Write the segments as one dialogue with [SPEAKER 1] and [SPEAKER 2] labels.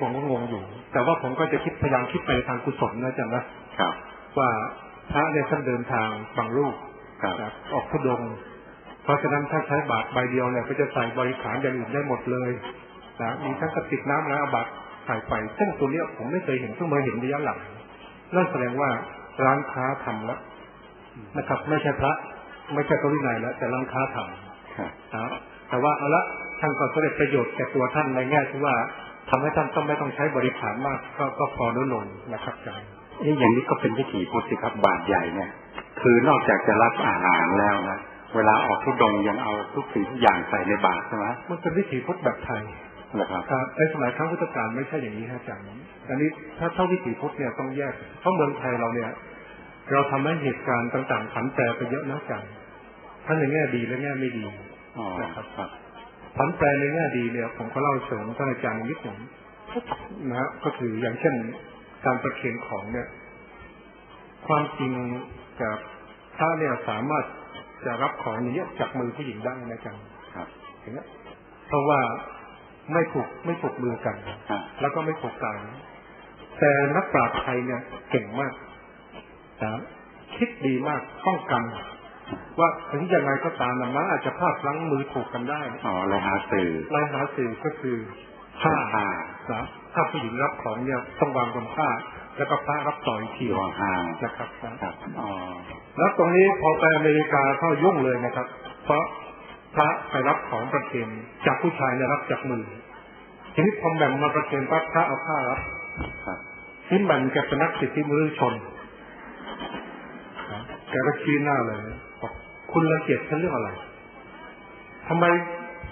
[SPEAKER 1] ผมก็งงอยู่ แต่ว่าผมก็จะคิดพยายามคิดไปในทางกุศลนะอาจารย์นะครับว่าพระเนี่ยท่านเดินทางบางรูป
[SPEAKER 2] ครับ
[SPEAKER 1] นะออกทุดงค์เพราะฉะนั้นถ้าใช้บาตรใบเดียวเนี่ยก็จะใส่บริขารอย่างอื่นได้หมดเลยนะมีทั้งกระติกน้ำและเอาบาตรใส่ไปซึ่งตัวเนี้ยผมไม่เคยเห็นเพิ่งมาเห็นระยะหลังนั่นแสดงว่าร้านค้าทำแล้วนะครับ ไม่ใช่พระ ไม่ใช่พระวินัยแล้วแต่ร้านค้าทำ
[SPEAKER 2] ครับ
[SPEAKER 1] นะแต่ว่าเอาละท่านก็สำเร็จประโยชน์แก่ตัวท่านในแง่ที่ว่า ทำให้ท่านต้องไม่ต้องใช้บริขารมากก็ก็พอลดลงนะครับอาจารย์
[SPEAKER 2] เอ๊ะอย่างนี้ก็เป็นวิถีพุทธสิครับบาทใหญ่เนี่ย คือนอกจากจะรับอาหารแล้วนะเวลาออกทุดงค์ยังเอาทุกสิ่งทุกอย่างใส่ในบาตรใช่ไหม
[SPEAKER 1] มันเป็นวิถีพุทธแบบไทย
[SPEAKER 2] เหรอครับ
[SPEAKER 1] ครับในสมัยครั้งพุทธกาลไม่ใช่อย่างนี้ฮะอาจารย์อันนี้ถ้าเท่าวิถีพุทธเนี่ยต้องแยกเพราะเมืองไทยเราเนี่ย เราทำให้เหตุการณ์ต่างๆผันแปรไปเยอะนะอาจารย์ทั้งในแง่ดีและแง่ไม่ดี
[SPEAKER 2] อ๋อ
[SPEAKER 1] นะครับ
[SPEAKER 2] ครับ
[SPEAKER 1] ผันแปรในแง่ดีเนี่ยผมก็เล่าเสริมท่านอาจารย์นิดหนึ่งนะฮะก็คืออย่างเช่นการประเคนของเนี่ย ความจริงกับพระเนี่ยสามารถจะรับของนี้จากมือผู้หญิงได้นะอาจารย์
[SPEAKER 2] ครับ
[SPEAKER 1] อย่างเงี้ยเพราะว่าไม่ผูกไม่ผูกมือกัน
[SPEAKER 2] อ่า
[SPEAKER 1] แล้วก็ไม่ผูกกายแต่นักปราชญ์ไทยเนี่ยเก่งมากนะคิดดีมากป้องกัน ว่าถึงยังไงก็ตามนะมันอาจจะพลาดพลั้งมือถูกกันได้
[SPEAKER 2] อ๋อเลยหาสื่อ
[SPEAKER 1] ลายหาสื่อก็คือผ้า
[SPEAKER 2] ผ้า
[SPEAKER 1] นะถ้าผู้หญิงรับของเนี่ยต้องวางบนผ้าแล้วก็พระรับต่ออีกที
[SPEAKER 2] อยู่ห่าง
[SPEAKER 1] นะครับนะ
[SPEAKER 2] ๆครับอ๋อ
[SPEAKER 1] แล้วตรงนี้พอไปอเมริกาเข้ายุ่งเลยนะครับ เพราะพระไปรับของประเคนจากผู้ชายเนี่ยรับจากมือทีนี้พอแบ่งมาประเคนปั๊บพระเอาผ้ารับ
[SPEAKER 2] ครับ
[SPEAKER 1] ที่แบ่งแกเป็นนักสิทธิมนุษยชนแกก็ชี้หน้าเลยบอก คุณรังเกียจฉันเรื่องอะไรทำไม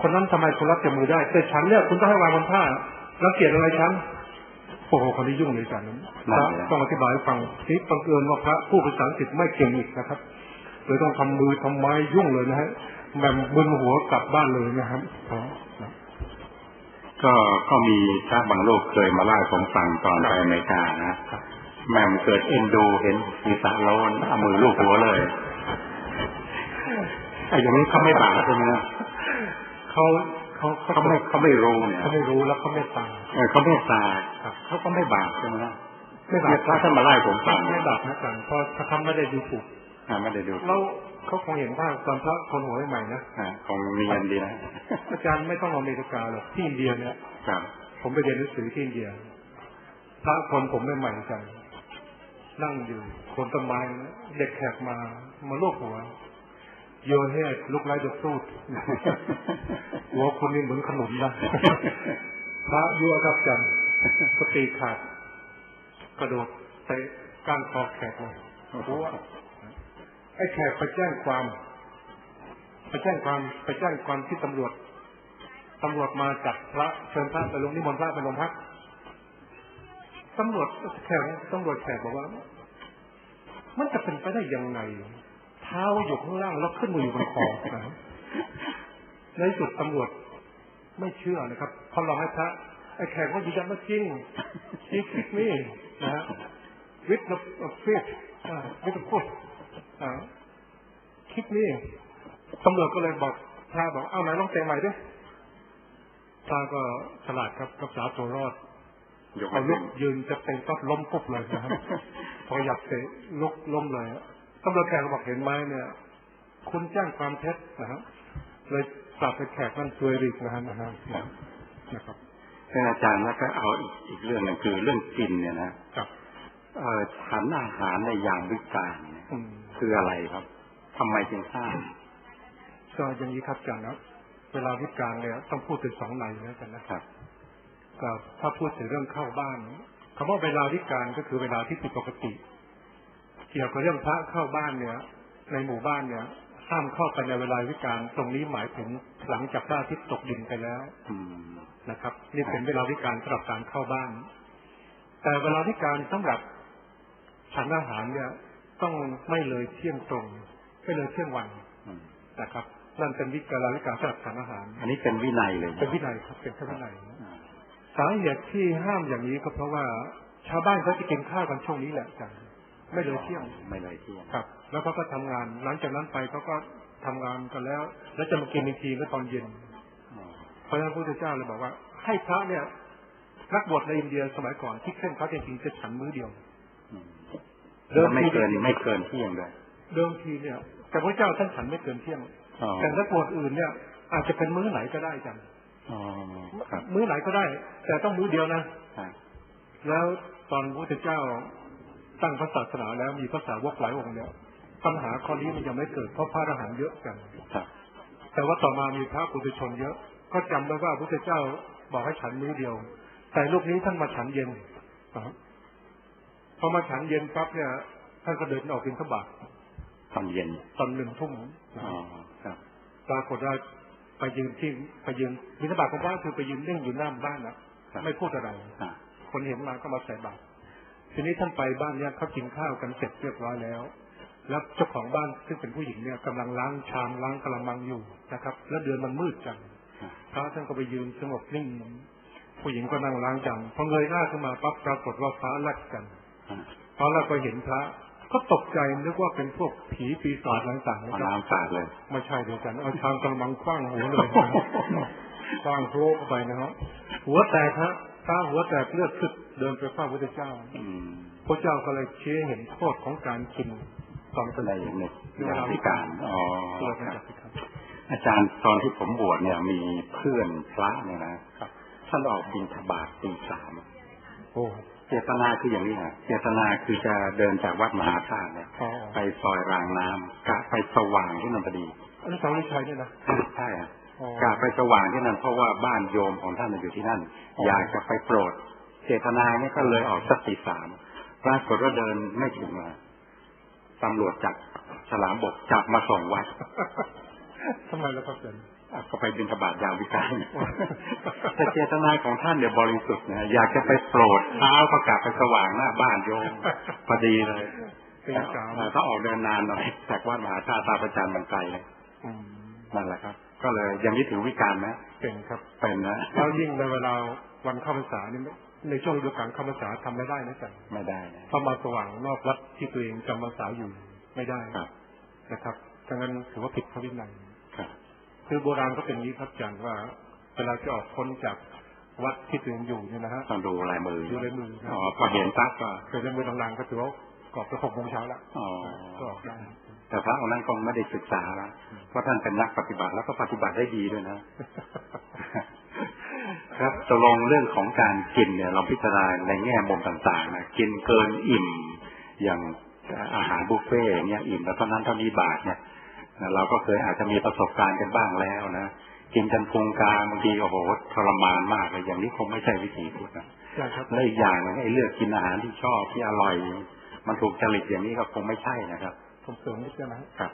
[SPEAKER 1] คนนั้นทำไมคุณรับจากมือได้ แต่ฉันเนี่ยคุณต้องให้วางบนผ้ารังเกียจอะไรฉันโอ้โหคนนี้ยุ่งเลยจันพระต้องอธิบายให้ฟังทีนี้บังเอิญว่าพระผู้ภาษาอังกฤษไม่เก่งอีกนะครับเลยต้องทำมือทำไม้ยุ่งเลยนะฮะแบ่งบนหัวกลับบ้านเลยนะครับอ๋อนะ
[SPEAKER 2] ก็ก็มีพระบางโลกเคยมาเล่าให้ผมฟังตอนไปอเมริกานะ
[SPEAKER 1] ครับ
[SPEAKER 2] แม่มเกิดเอ็นดูเห็นศีรษะโลนเอามือลูบหัวเลยไอ้อย่างนี้เขาไม่บาปใช่ไหม
[SPEAKER 1] เขาเขาเขา
[SPEAKER 2] เขาไม่เขาไม่รู้เนี่ย
[SPEAKER 1] เขาไม่รู้แล้วเขาไม่ตาม
[SPEAKER 2] เออเขาไม่ตาย
[SPEAKER 1] ครับ
[SPEAKER 2] เขาก็ไม่บาปใช่ไหม
[SPEAKER 1] ไม่บาป
[SPEAKER 2] เนี่ยพระท่านมาไล่าให้ผมฟัง
[SPEAKER 1] ไม่บาปนะกันเพราะถ้าทำไม่ได้ดูถูก
[SPEAKER 2] อ่าไม่ได้ดู
[SPEAKER 1] แล้วเขาคงเห็นว่าตอนพระคนหัวใหม่ๆนะ
[SPEAKER 2] อ่าคงเนียนดีนะ
[SPEAKER 1] อาจารย์ไม่ต้องอเมริกาหรอกที่อินเดียเนี่ย
[SPEAKER 2] ครับ
[SPEAKER 1] ผมไปเรียนหนังสือที่อินเดียพระคนผมใหม่ๆกันนั่งอยู่โคนต้นไม้นะเด็กแขกมามาลูบหัว โยเฮดลุกไล่จะสู้หัวคุณนี่เหมือนขนุนนะพระยั่วครับอาจันสติขาดกระโดดเตะก้านคอแขกเลยหัวไอ้แขกไปแจ้งความไปแจ้งความไปแจ้งความที่ตำรวจตำรวจมาจับพระเชิญพระไปลงนิมนต์พระไปโรงพักตำรวจแขกตำรวจแขกบอกว่า มันจะเป็นไปได้ยังไง เท้าอยู่ข้างล่างแล้วขึ้นมาอยู่บนคอนะครับในที่สุดตำรวจไม่เชื่อนะครับพอเราให้พระไอ้แขกว่ายืนยันว่าจริงจริงคิดนี่นะฮะวิทย์เฟสวิทย์พุทธคลิปนี้ตำรวจก็เลยบอกพระบอกเอาไหนลองเตะใหม่ดิพระก็ฉลาดครับรักษาตัวรอด
[SPEAKER 2] ยก
[SPEAKER 1] พอ
[SPEAKER 2] มา
[SPEAKER 1] ลุ
[SPEAKER 2] ขึ้
[SPEAKER 1] ก
[SPEAKER 2] น
[SPEAKER 1] ยืนจะเป็นก็ล้มปุ๊บเลยนะครับพออยากเตะลุกล้มเลย ตำรวจแขกก็บอกเห็นไหมเนี่ย คุณแจ้งความเท็จนะครับเลยปรับไปแขกนั่นซวยริกนะฮะนะฮะนะครับ
[SPEAKER 2] ท่านอาจารย์แล้วก็เอาอีกอีกเรื่องหนึงคือเรื่องกินเนี่ยนะครับเอ่อฉันอาหารในยามวิกาลเนี่ย
[SPEAKER 1] อืม
[SPEAKER 2] คืออะไรครับทำไมจึงทราบ
[SPEAKER 1] ก็อย่างนี้ครับอาจารย์นะเวลาวิการเนี่ยต้องพูดถึงสองในนะอาจารย์นะครับก็ถ้าพูดถึงเรื่องเข้าบ้านคำว่าเวลาวิการก็คือเวลาที่ผิดปกติ เกี่ยวกับเรื่องพระเข้าบ้านเนี่ย ในหมู่บ้านเนี่ยห้ามเข้ากันในเวลาวิการ ตรงนี้หมายถึงหลังจากพระอาทิตย์ตกดินไปแล้ว
[SPEAKER 2] อืม
[SPEAKER 1] นะครับ นี่เป็นเวลาวิการสำหรับการเข้าบ้าน แต่เวลาวิการสำหรับฉันอาหารเนี่ย ต้องไม่เลยเที่ยงตรงไม่เลยเที่ยงวัน
[SPEAKER 2] อืม
[SPEAKER 1] นะครับนั่นเป็นวิการวิการสำหรับฉันอาหาร
[SPEAKER 2] อันนี้เป็นวินัยเลย
[SPEAKER 1] เป็นวินัยครับเป็นพระวินัย
[SPEAKER 2] อ่า
[SPEAKER 1] สาเหตุที่ห้ามอย่างนี้ก็เพราะว่า ชาวบ้านเขาจะกินข้าวกันช่วงนี้แหละจัง ไม่เลยเที่ยง
[SPEAKER 2] ไม่เลยเที่ยง
[SPEAKER 1] ครับ แล้วเขาก็ทำงาน หลังจากนั้นไปเขาก็ทำงานกันแล้ว แล้วจะมากินอีกทีก็ตอนเย็น
[SPEAKER 2] อ๋อ
[SPEAKER 1] เพราะฉะนั้นพระพุทธเจ้าเลยบอกว่า ให้พระเนี่ยนักบวชในอินเดียสมัยก่อนที่เคร่งครัดจริงๆจะฉันมื้อเดียว
[SPEAKER 2] อืม
[SPEAKER 1] เดิม
[SPEAKER 2] ไม่
[SPEAKER 1] ที
[SPEAKER 2] เกินไม่เกินเที่ยงเลย
[SPEAKER 1] เดิมทีเนี่ย แต่พระเจ้าท่านฉันไม่เกินเที่ยง
[SPEAKER 2] อ๋อ
[SPEAKER 1] แต่นักบวชอื่นเนี่ย อาจจะเป็นมื้อไหนก็ได้จัง
[SPEAKER 2] อ๋อครับ
[SPEAKER 1] มื้อไหนก็ได้ แต่ต้องมื้อเดียวนะ
[SPEAKER 2] ครับ
[SPEAKER 1] แล้วตอนพระพุทธเจ้า ตั้งพระศาสนาแล้วมีพระสาวกหลายองค์เนี่ยปัญหาข้อนี้มันยังไม่เกิดเพราะพระอรหันต์เยอะกัน
[SPEAKER 2] ครับ
[SPEAKER 1] แต่ว่าต่อมามีพระปุถุชนเยอะ ก็จำไว้ว่าพระพุทธเจ้าบอกให้ฉันมื้อเดียว แต่ลูกนี้ท่านมาฉันเย็นนะครับพอมาฉันเย็นปั๊บเนี่ยท่านก็เดินออกบิณฑบาต
[SPEAKER 2] ตอนเย็น
[SPEAKER 1] ตอนหนึ่งทุ่ม
[SPEAKER 2] อ๋อครับ
[SPEAKER 1] ปรากฏว่าไปยืนที่ไปยืนบิณฑบาตของพระคือไปยืนนิ่งอยู่หน้าบ้านนะครับไม่พูดอะไร
[SPEAKER 2] อ่า
[SPEAKER 1] คนเห็นมาก็มาใส่บาตร ทีนี้ท่านไปบ้านเนี่ยเขากินข้าวกันเสร็จเรียบร้อยแล้ว แล้วเจ้าของบ้านซึ่งเป็นผู้หญิงเนี่ยกำลังล้างชามล้างกระมังอยู่นะครับ แล้วเดือนมันมืดจัง
[SPEAKER 2] ครับ
[SPEAKER 1] พระท่านก็ไปยืนสงบนิ่งผู้หญิงก็นั่งล้างจานพอเงยหน้าขึ้นมาปั๊บปรากฏว่าฟ้าแลบกัน
[SPEAKER 2] อ่า
[SPEAKER 1] พอเราก็เห็นพระก็ตกใจนึกว่าเป็นพวกผีปีศาจต่างๆนะ
[SPEAKER 2] เอา
[SPEAKER 1] ครับ
[SPEAKER 2] น้ำสาดเลย
[SPEAKER 1] ไม่ใช่เดียวกันเอาชามกระมังคว้างหัวเลยคว้างโครกเข้าไปนะครับหัวแตกฮะ พระหัวแตกเลือดขึ้นเดินไปฟ้าพระเจ้า
[SPEAKER 2] อืม
[SPEAKER 1] พระเจ้าก็เลยชี้ให้เห็นโทษของการกินตอนกลาง
[SPEAKER 2] ใน
[SPEAKER 1] คืน
[SPEAKER 2] ในยามวิการอ๋อ
[SPEAKER 1] ตัว
[SPEAKER 2] ค
[SPEAKER 1] มัน
[SPEAKER 2] รับ
[SPEAKER 1] จะพิการ
[SPEAKER 2] อาจารย์ตอนที่ผมบวชเนี่ย มีเพื่อนพระเนี่ยนะครับท่านออกบินทบาทตีสาม
[SPEAKER 1] โอ้
[SPEAKER 2] เจตนาคืออย่างนี้ฮะเจตนาคือจะเดินจากวัดมหาธาตุเนี่ย
[SPEAKER 1] อ๋อ
[SPEAKER 2] ไปซอยรางน้ำกะไปสว่างที่นันพอดี
[SPEAKER 1] อนุสาวรีย์ชัยเนี่ยนะ
[SPEAKER 2] ใช่ฮะ
[SPEAKER 1] อ๋อ
[SPEAKER 2] กะไปสว่างที่นั่นเพราะว่าบ้านโยมของท่านอยู่ที่นั่น
[SPEAKER 1] อ๋อ
[SPEAKER 2] อ
[SPEAKER 1] อ
[SPEAKER 2] ยากจะไปโปรด เจตนาเนี่ยก็เลยออกสักตีสามปรากฏว่าเดินไม่ถึงมาตำรวจจับฉลามบกจับมาส่งวัด
[SPEAKER 1] ทำไมแล้วก็เป็น
[SPEAKER 2] อะก็ไปบินทบาทยามวิการแต่เจตนาของท่านเนี่ยบริสุทธิ์นะอยากจะไปโปรดเท้าประกาศไปสว่างหน้าบ้านโยมพอดีเลย
[SPEAKER 1] ตีสาม
[SPEAKER 2] แต่ต้องออกเดินนานหน่อยจากวัดมหาธาตุตาประจันมันไกลเลย
[SPEAKER 1] อืม
[SPEAKER 2] นั่นแหละครับ ก็เลยยังนี้ถือวิการไหม
[SPEAKER 1] เป็นครับ
[SPEAKER 2] เป็นนะ
[SPEAKER 1] แล้วยิ่งในเวลาวันเข้าพรรษานี่ในช่วงฤดูกาลเข้าพรรษาทำไม่ได้นะจ๊ะ
[SPEAKER 2] ไม่ได้นะ
[SPEAKER 1] ถ้ามาสว่างนอกวัดที่ตัวเองจำพรรษาอยู่ไม่ได้
[SPEAKER 2] ครับ
[SPEAKER 1] นะครับดังนั้นถือว่าผิดพระวินัย
[SPEAKER 2] ครับ
[SPEAKER 1] คือโบราณก็เป็นอย่างนี้ครับอาจารย์ว่าเวลาจะออกพ้นจากวัดที่ตัวเองอยู่เนี่ยนะฮะ
[SPEAKER 2] ต้องดูลายมือ
[SPEAKER 1] ดูลายมือนะ
[SPEAKER 2] อ๋อพอเห็นปั๊บก็
[SPEAKER 1] เคยลายมือลางๆก็ถือว่า กรอบไปหกโมงเช้าแล้ว
[SPEAKER 2] อ๋อ
[SPEAKER 1] ก็ออกได้
[SPEAKER 2] แต่พระองค์นั้นคงไม่ได้ศึกษาแล้วเพราะท่านเป็นนักปฏิบัติแล้วก็ปฏิบัติได้ดีด้วยนะ ครับตกลงเรื่องของการกินเนี่ยเราพิจารณาในแง่มุมต่างๆนะกินเกินอิ่มอย่างอาหารบุฟเฟ่ต์เนี่ยอิ่มแล้วเท่านั้นเท่านี้บาทเนี่ยนะเราก็เคยอาจจะมีประสบการณ์กันบ้างแล้วนะกินกันพุงกลางบางทีโอ้โหทรมานมากเลยอย่างนี้คงไม่ใช่วิถีพุทธนะ
[SPEAKER 1] ใช่ครับ
[SPEAKER 2] และอีกอย่างหนึงไอ้เลือกกินอาหารที่ชอบที่อร่อย มันถูกจริตอย่างนี้ก็คงไม่ใช่นะครับ
[SPEAKER 1] ผมเสริมนิดเดียวนะฮะ
[SPEAKER 2] ครับ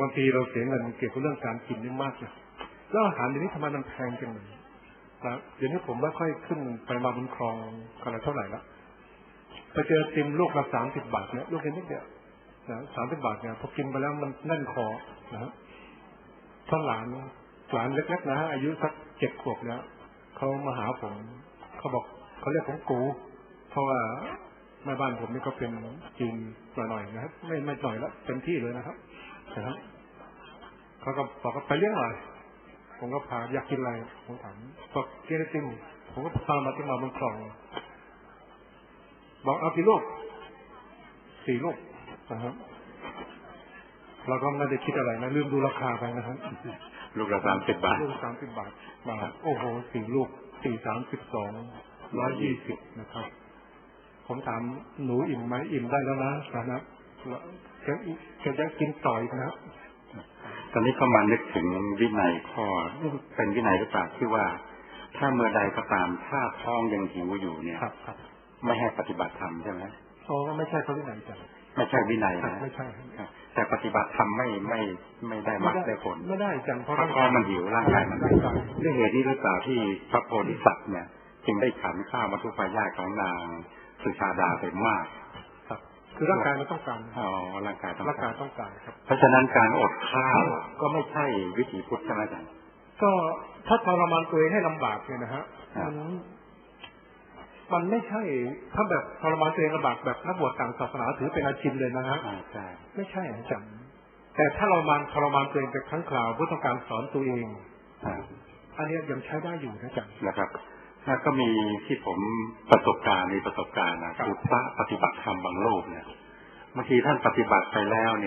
[SPEAKER 1] บางทีเราเสียเงินเกี่ยวกับเรื่องการกินนี่มากเลยแล้วอาหารเดี๋ยวนี้ทำไมมันแพงจังเลยนะเดี๋ยวนี้ผมไม่ค่อยขึ้นไปมาบนคลองกันละเท่าไหร่ละไปเจอติมลูกละสามสิบบาทเนี่ยลูกนิดเดียวนะสามสิบบาทเนี่ยพอกินไปแล้วมันแน่นคอนะฮะถ้าหลานหลานเล็กๆนะฮะอายุสักเจ็ดขวบแล้วเขามาหาผมเขาบอกเขาเรียกผมกู เพราะว่า แม่บ้านผมนี่ก็เป็นจีนหน่อยๆนะครับ ไม่ไม่หน่อยแล้วเต็มที่เลยนะครับนะครับเขาก็บอกว่าไปเลี้ยงอะไรผมก็พาอยากกินอะไรผมถามบอกกินไอติมผมก็พามาที่มาบนคลอง บอกเอากี่ลูกสี่ลูกนะครับเราก็ไม่ได้คิดอะไรนะลืมดูราคาไปนะครับ
[SPEAKER 2] ลูกละสามสิบบาท
[SPEAKER 1] ลูกสามสิบบาทบาทโอ้โหสี่ลูกสี่สามสิบสองร้อยยี่สิบนะครับ ผมถามหนูอิ่มไหมอิ่มได้แล้วนะนะครับแล้วแกแกจะกินต่ออีกนะครับ
[SPEAKER 2] ตอนนี้ก็มานึกถึงวินัยข้อเป็นวินัยหรือเปล่าที่ว่า ถ้าเมื่อใดก็ตามถ้าท้องยังหิวอยู่เนี่ย
[SPEAKER 1] ครับครับ
[SPEAKER 2] ไม่ให้ปฏิบัติธรรมใช่ไหม
[SPEAKER 1] โอ้ไม่ใช่เขาที่ไหนจัง
[SPEAKER 2] ไม่ใช่วินัย
[SPEAKER 1] ครับ
[SPEAKER 2] นะ
[SPEAKER 1] ไม่ใช่
[SPEAKER 2] ครับแต่ปฏิบัติธรรมไม่ไม่ไม่ได้มรรคได้ผล
[SPEAKER 1] ไม่ได้จังเพ
[SPEAKER 2] เพ
[SPEAKER 1] ราะ
[SPEAKER 2] ราะท้องมันหิวร่างกายมัน
[SPEAKER 1] ร่างกาย
[SPEAKER 2] ด้วยเหตุนี้หรือเปล่าที่พระโพธิสัตว์เนี่ย จึงได้ฉันข้าวมัทุปายาตของนาง สุชาดาไปมาก
[SPEAKER 1] ครับคือร่างกายมันต้องการ
[SPEAKER 2] อ๋อร่างกายต้อง
[SPEAKER 1] ร่างกาย
[SPEAKER 2] การ
[SPEAKER 1] ต้องการครับ
[SPEAKER 2] เพราะฉะนั้นการอดข้าวก็ไม่ใช่วิถีพุทธใช่ไหมอาจารย์
[SPEAKER 1] ก็ถ้าทรมานตัวเองให้ลำบากเนี่ยนะฮะ
[SPEAKER 2] ครับ
[SPEAKER 1] มันมันไม่ใช่ ถ้าแบบทรมานตัวเองลำบากแบบนักบวชต่างศาสนาถือเป็นอาชีพเลยนะฮะ
[SPEAKER 2] อ่าใช่
[SPEAKER 1] ไม่ใช่อาจารย์แต่ถ้าเรามานทรมานตัวเองเป็นครั้งคราวเพื่อต้องการสอนตัวเอง
[SPEAKER 2] อ่า
[SPEAKER 1] อันเนี้ยยังใช้ได้อยู่นะอาจารย์
[SPEAKER 2] นะครับแล้ว ก็มีที่ผมประสบการณ์มีประสบการณ์นะคือพระปฏิบัติธรรมบางโลกเนี่ยบางทีท่านปฏิบัติไปแล้วเนี่ย